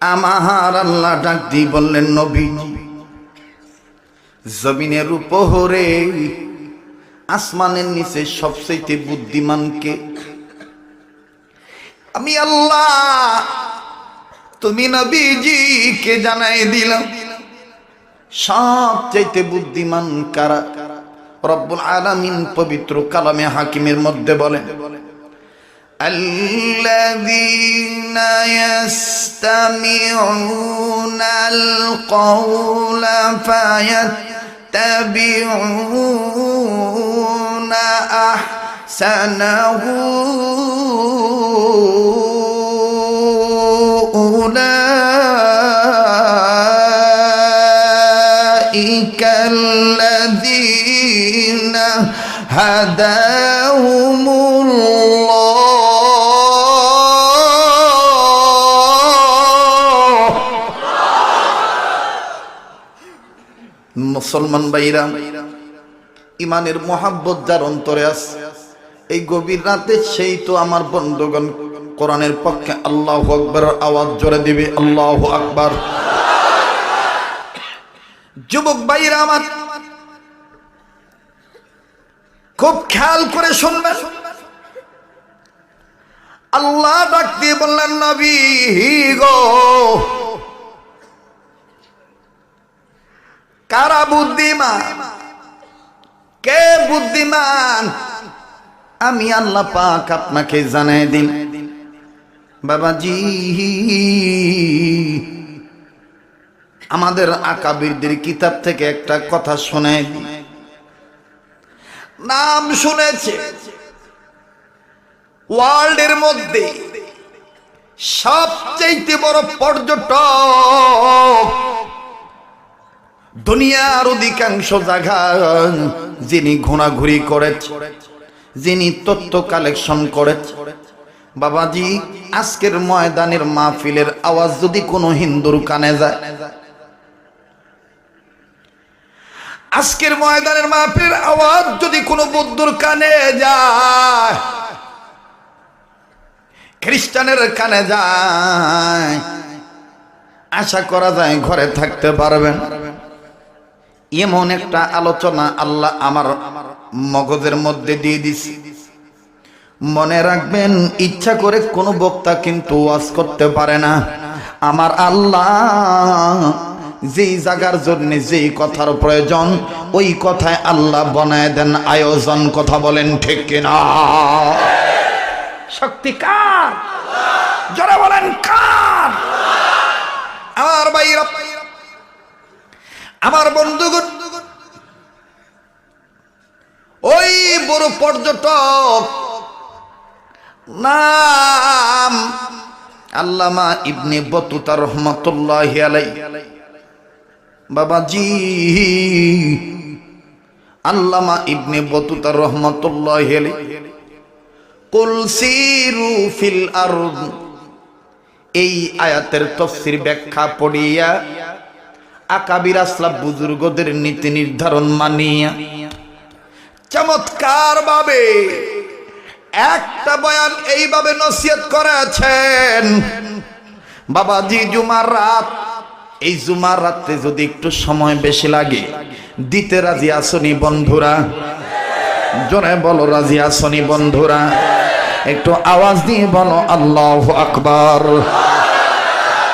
আমার আল্লাহ ডাক দিয়ে বললেন, নবী, জমিনের উপরে আসমানের নিচে সবচেয়ে বুদ্ধিমানকে আমি আল্লাহ, তুমি নবীজিকে জানাই দিলাম, সবচাইতে বুদ্ধিমান কারা? রব্বুল আলামিন পবিত্র কালামে হাকিমের মধ্যে বলেন الذين يستمعون القول فيتبعون أحسنه. أولئك الذين هداهم الله. মুসলমান ভাইরা ইমানের মোহাব্বত যার অন্তরে আছে, এই গভীর রাতে সেই তো আমার বন্ধুগণ কোরআনের পক্ষে আল্লাহ আকবর আওয়াজ জোরে দিবে, আল্লাহ আকবার। যুবক ভাইরা আমার, খুব খেয়াল করে শুনবেন। আল্লাহ ডাক দিয়ে বললেন, নবী গো কারা বুদ্ধিমান। কে বুদ্ধিমান? আমি আল্লাহ পাক আপনাকে জানাই দিন। বাবাজি, আমাদের আকাবিরদের কিতাব থেকে একটা কথা দিন। নাম শুনেছে। ওয়ার্ল্ডের মধ্যে সবচেয়ে বড় পর্যটক দুনিয়ার অধিকাংশ জায়গা যিনি ঘোরাঘুরি করে, যিনি তথ্য কালেকশন করে। বাবাজি, আজকের ময়দানের মাহফিলের আওয়াজ যদি কোনো হিন্দুর কানে যায়। আজকের ময়দানের মাহফিলের আওয়াজ যদি কোনো বৌদ্ধর কানে যায়। খ্রিস্টানের কানে যায়। আশা করা যায় ঘরে থাকতে পারবেন। এমন একটা আলোচনা আল্লাহ আমার মগজের মধ্যে দিয়ে দিছি। মনে রাখবেন ইচ্ছা করে কোনো বক্তা কিন্তু ওয়াজ করতে পারে না। আমার আল্লাহ যেই জায়গার জন্য যেই কথার প্রয়োজন ওই কথায় আল্লাহ বনায় দেন আয়োজন কথা বলেন ঠিক কিনা? শক্তি কার? যারা বলেন কার? আমার বাইরা আমার বন্ধুগণ, ওই বড় পর্যটক নাম আল্লামা ইবনে বতুতা রহমতুল্লাহ আলাই বাবাজি, আল্লামা ইবনে বতুতা রহমতুল্লাহ আলাই কুল সিরু ফিল আরদ, এই আয়াতের তফসির ব্যাখ্যা পড়িয়া আকাবির আসলাম বুজুর্গদের নীতি নির্ধারণ মানিয়া। চমৎকার ভাবে একটা বয়ান এইভাবে নসিহত করেছেন। বাবা বাবাজি, জুমার রাত। এই জুমার রাতে যদি একটু সময় বেশি লাগে, দিতে রাজি আসনি বন্ধুরা। জোরে বলো, রাজি আসনি বন্ধুরা। একটু আওয়াজ দিয়ে বলো, আল্লাহ আকবার।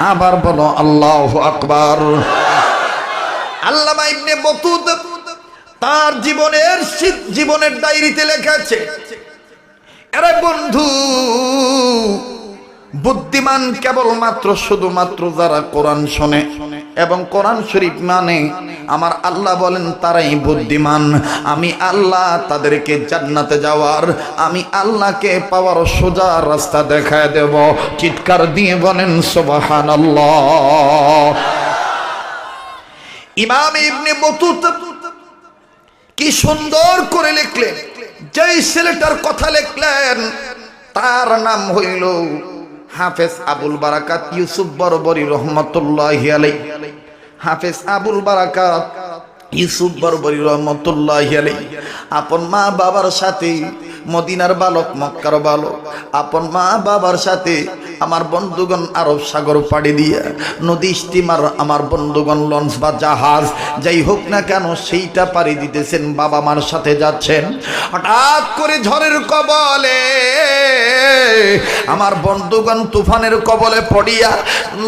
আবার বলো, আল্লাহ আকবার। আল্লামা ইবনে বতুত তার জীবনের জীবনের ডায়েরিতে লেখা আছে আরে বন্ধু, বুদ্ধিমান কেবলমাত্র, শুধুমাত্র যারা কোরআন শোনে এবং কোরআন শরীফ মানে আমার আল্লাহ বলেন তারাই বুদ্ধিমান। আমি আল্লাহ তাদেরকে জান্নাতে যাওয়ার, আমি আল্লাহকে পাওয়ার সোজা রাস্তা দেখায় দেব। চিৎকার দিয়ে বলেন সোবাহান ইমাম ইবনে বতুত কি সুন্দর করে লিখলেন, যেই ছেলেটার কথা লিখলেন, তার নাম হইল হাফেজ আবুল বারাকাত ইউসুফ বরবরি রহমতুল্লাহ আলাই হাফেজ আবুল বারাকাত ইউসুফ বরবরি রহমতুল্লাহ আলাই আপন মা বাবার সাথে মদিনার বালক, মক্কার বালক। আপন মা বাবার সাথে আমার বন্ধুগণ আরব সাগর পাড়ি দিয়ে, নদী স্টিমার আমার বন্ধুগণ লঞ্চ বা জাহাজ, যাই হোক না কেন সেইটা পাড়ি দিতেছেন, বাবা মার সাথে যাচ্ছেন। হঠাৎ করে ঝড়ের কবলে আমার বন্ধুগণ তুফানের কবলে পড়িয়া,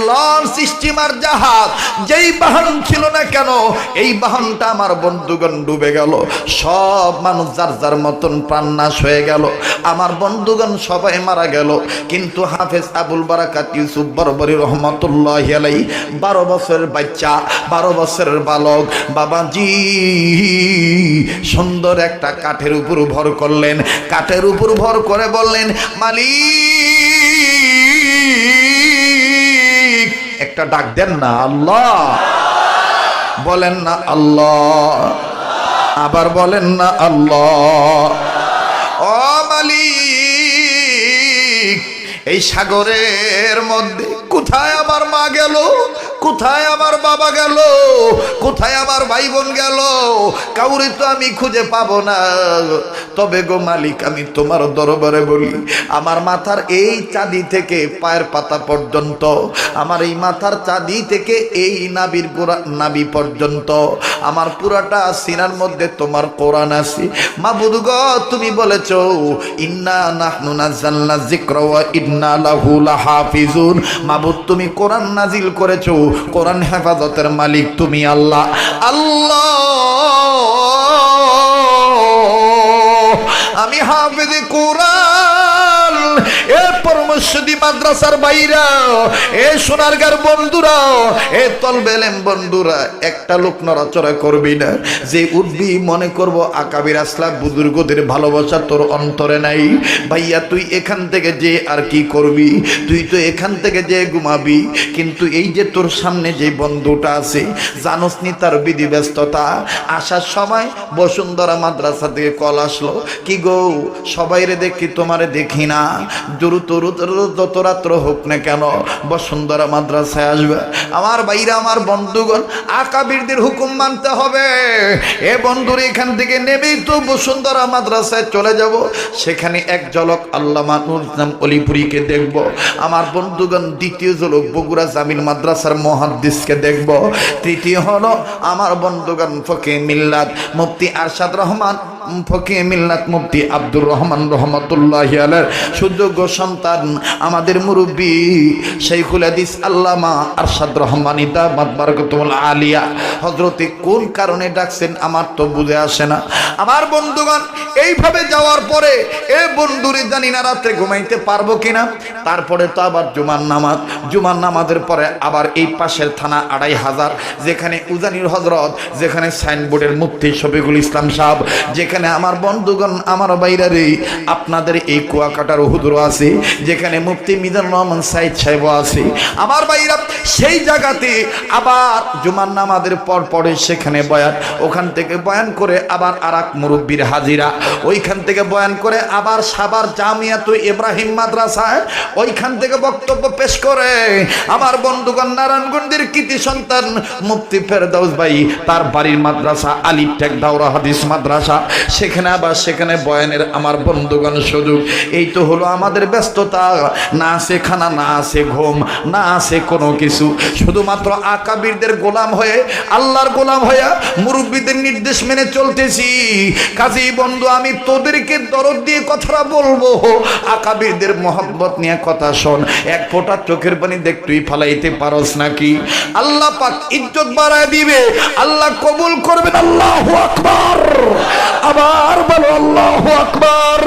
লঞ্চ স্টিমার জাহাজ, যেই বাহন ছিল না কেন, এই বাহনটা আমার বন্ধুগণ ডুবে গেল। সব মানুষ যার যার মতন প্রাণনাশ হয়ে গেল। আমার বন্ধুগণ সবাই মারা গেল। কিন্তু হাফেজ আবুল বারাকাত ইউসুফ বরবরি রহমতুল্লাহ আলাই বারো বছরের বাচ্চা, বারো বছরের বালক। বাবাজি, সুন্দর একটা কাঠের উপর ভর করলেন। কাঠের উপর ভর করে বললেন, মালিক, একটা ডাক দেন না, আল্লাহ। বলেন না, আল্লাহ। আবার বলেন না, আল্লাহ। ও মালিক এই সাগরের মধ্যে কোথায় আমার মা গেল? কোথায় আমার বাবা গেল? কোথায় আমার ভাই বোন গেল? কাউরে তো আমি খুঁজে পাবো না। তবে গো মালিক, আমি তোমার দরবারে বলি, আমার মাথার এই চাঁদি থেকে পায়ের পাতা পর্যন্ত, আমার এই মাথার চাঁদি থেকে এই নাবির গোড়া নাবি পর্যন্ত, আমার পুরাটা সিনার মধ্যে তোমার কোরআন আছে। মাবুদ গো, তুমি বলেছ, ইন্না নাহনু লাহু মাবুদ, তুমি নাজিল করেছ, কোরআন হেফাজতের মালিক তুমি আল্লাহ। আল্লাহ! আমি হাফেজে কোরআন ঘুমাবি। কিন্তু এই যে তোর সামনে যে বন্ধুটা আছে, জানোস নি তার বিধি ব্যস্ততা? আসার সময় বসুন্ধরা মাদ্রাসা থেকে কল আসলো, কি গো সবাই রে দেখি, তোমারে দেখি না। দ্রুত যত রাত্র হোক না কেন বসুন্ধরা মাদ্রাসায় আসবে। আমার বাইরে আমার বন্ধুগণ, আকাবিরদের হুকুম মানতে হবে। এ বন্ধুর এখান থেকে নেবেই তো বসুন্ধরা মাদ্রাসায় চলে যাব। সেখানে এক ঝলক আল্লামা নুর ইসলাম অলিপুরীকে দেখব। আমার বন্ধুগণ, দ্বিতীয় ঝলক বগুড়া জামিল মাদ্রাসার মহাদ্দিসকে দেখব। তৃতীয় হলো আমার বন্ধুগণ ফকে মিল্লাত মুফতি আরশাদ রহমান ফকি মিল্লাত মুফতি আব্দুর রহমান রহমতুল্লাহ আলের সুযোগ্য সন্তান আমাদের মুরব্বী শৈখুল হাদিস আল্লামা আরশাদ রহমানি রহমানিতা মাতবারকতুল আলিয়া। হজরতে কোন কারণে ডাকছেন আমার তো বুঝে আসে না। আমার বন্ধুগণ, এইভাবে যাওয়ার পরে এ বন্ধুরে জানি না রাত্রে ঘুমাইতে পারব কিনা। তারপরে তো আবার জুমার নামাজ। জুমার নামাজের পরে আবার এই পাশের থানা আড়াই হাজার, যেখানে উজানির হজরত যেখানে সাইনবোর্ডের মুফতি শফিকুল ইসলাম সাহেব, যেখানে আমার বন্ধুগণ, আমার বাইরে আপনাদের এই কুয়াকাটার হুদুর আছে, যেখানে মুফতি মিজান রহমান সাইদ সাহেব আছে। আমার বাইরা সেই জায়গাতে আবার জুমার নামাজের পর পরে সেখানে বয়ান, ওখান থেকে বয়ান করে আবার আর এক মুরব্বীর হাজিরা, ওইখান থেকে বয়ান করে আবার সাবার জামিয়াত ইব্রাহিম মাদ্রাসায়, ওইখান থেকে বক্তব্য পেশ করে। আমার বন্ধুগণ, নারায়ণগঞ্জের কৃতি সন্তান মুফতি ফেরদাউস ভাই, তার বাড়ির মাদ্রাসা, আলিফ টেক দাওরা হাদিস মাদ্রাসা সেখানে আবার সেখানে বয়ানের আমার বন্ধুগণ সুযোগ। এই তো হলো আমাদের ব্যস্ততা। না আছে খানা, না আছে ঘুম, না আছে কোনো কিছু। শুধুমাত্র আকাবিরদের গোলাম হয়ে, আল্লাহর গোলাম হয়ে মুরব্বীদের নির্দেশ মেনে চলতেছি। কাজী বন্ধু, আমি তোদেরকে দরদ দিয়ে কথাটা বলব। আকাবিরদের মহব্বত নিয়ে কথা শোন। এক ফোঁটা চোখের পানি দেখ, তুই ফালাইতে পারস নাকি? আল্লাহ পাক ইজ্জত বাড়ায় দিবে। আল্লাহ কবুল করবেন। আল্লাহ আকবার। আবার বলো আল্লাহ আকবার।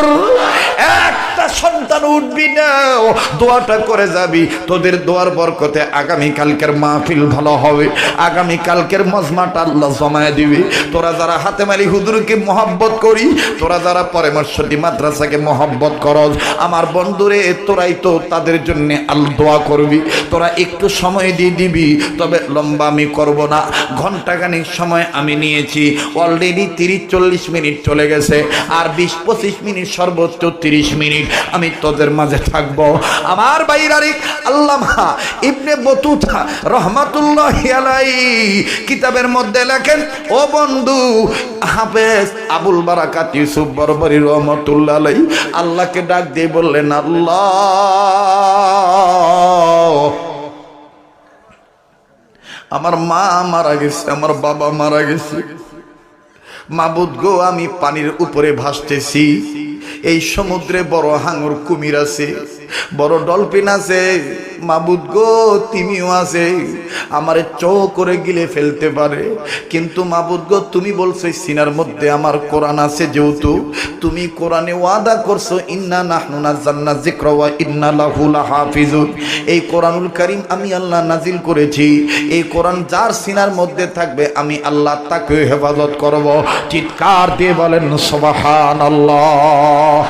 একটা সন্তান উঠবি না দোয়াটা করে যাবি। তোদের দোয়ার বরকতে আগামী কালকের মাহফিল ভালো হবে। আগামী কালকের মজমাটা আল্লাহ জমায় দিবি। তোরা যারা হাতে মারি হুদুরকে মহব্বত করি, তোরা যারা পরামর্শটি মাদ্রাসাকে মহব্বত করস, আমার বন্ধুরে, তোরাই তো তাদের জন্য আল দোয়া করবি। তোরা একটু সময় দিয়ে দিবি, তবে লম্বা আমি করব না। ঘন্টাখানিক সময় আমি নিয়েছি। অলরেডি তিরিশ চল্লিশ মিনিট চলে গেছে, আর বিশ পঁচিশ মিনিট, সর্বোচ্চ তিরিশ মিনিট। আমি তোদের মাঝে থাকব। আমার বাইরারি আল্লামা ইবনে বতুতা রহমাতুল্লাহ আলাই কিতাবের মধ্যে লেখেন, ও বন্ধু, হাফেজ আবুল বারাকাত ইউসুফ বরবরি রহমতুল্লাহ আলাই আল্লাহকে ডাক দিয়ে বললেন, আল্লাহ, আমার মা মারা গেছে, আমার বাবা মারা গেছে। মাবুদ গো, আমি পানির উপরে ভাসতেছি। এই সমুদ্রে বড় হাঙর কুমির আছে। বড় ডলফিন আছে, মাবুদ গো, তিমিও আছে, আমারে চো করে গিলে ফেলতে পারে। কিন্তু মাবুদ গো, তুমি বলছো সিনার মধ্যে আমার কোরআন আছে যেহেতু, তুমি কোরআনে ওয়াদা করছ, ইন্না নাহনু নাযালনা যিকরা ওয়া ইন্না লাহু লাহাফিজুন। এই কোরআনুল কারীম আমি আল্লাহ নাজিল করেছি। এই কোরআন যার সিনার মধ্যে থাকবে, আমি আল্লাহ তাকে হেফাজত করব। চিৎকার দিয়ে বলেন, সুবহানাল্লাহ।